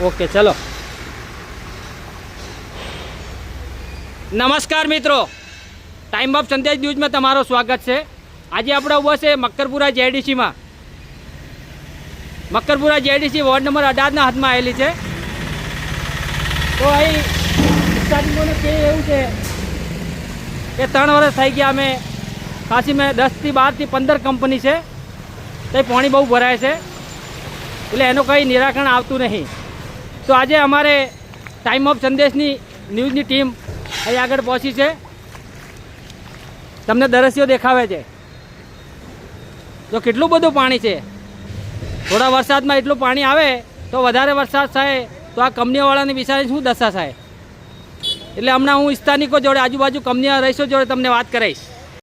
Okay, ચલો. નમસ્કાર મિત્રો. ટાઈમ ઓફ સંદેશ ન્યૂઝમાં તમારું સ્વાગત છે. આજે આપણે ઊભા છે મક્કરપુરા જેડીસીમાં મક્કરપુરા જેડીસી વોર્ડ નંબર અઢારના હાથમાં આવેલી છે. તો અહીં વિસ્તારીઓને કે એવું છે કે ત્રણ વર્ષ થઈ ગયા અમે. ખાસી મેં દસથી બારથી પંદર કંપની છે. તે પાણી બહુ ભરાય છે. એટલે એનું કંઈ નિરાકરણ આવતું નહીં. તો આજે અમારે ટાઈમ ઓફ સંદેશની ન્યૂઝની ટીમ અહીં આગળ પહોંચી છે. તમને દરસ્યો દેખાવે છે. જો કેટલું બધું પાણી છે. થોડા વરસાદમાં એટલું પાણી આવે તો વધારે વરસાદ થાય તો આ કંપનીઓવાળાની વિચારે શું દશા થાય? એટલે હમણાં હું સ્થાનિકો જોડે આજુબાજુ કંપનીઓ રહીશો જોડે તમને વાત કરીશ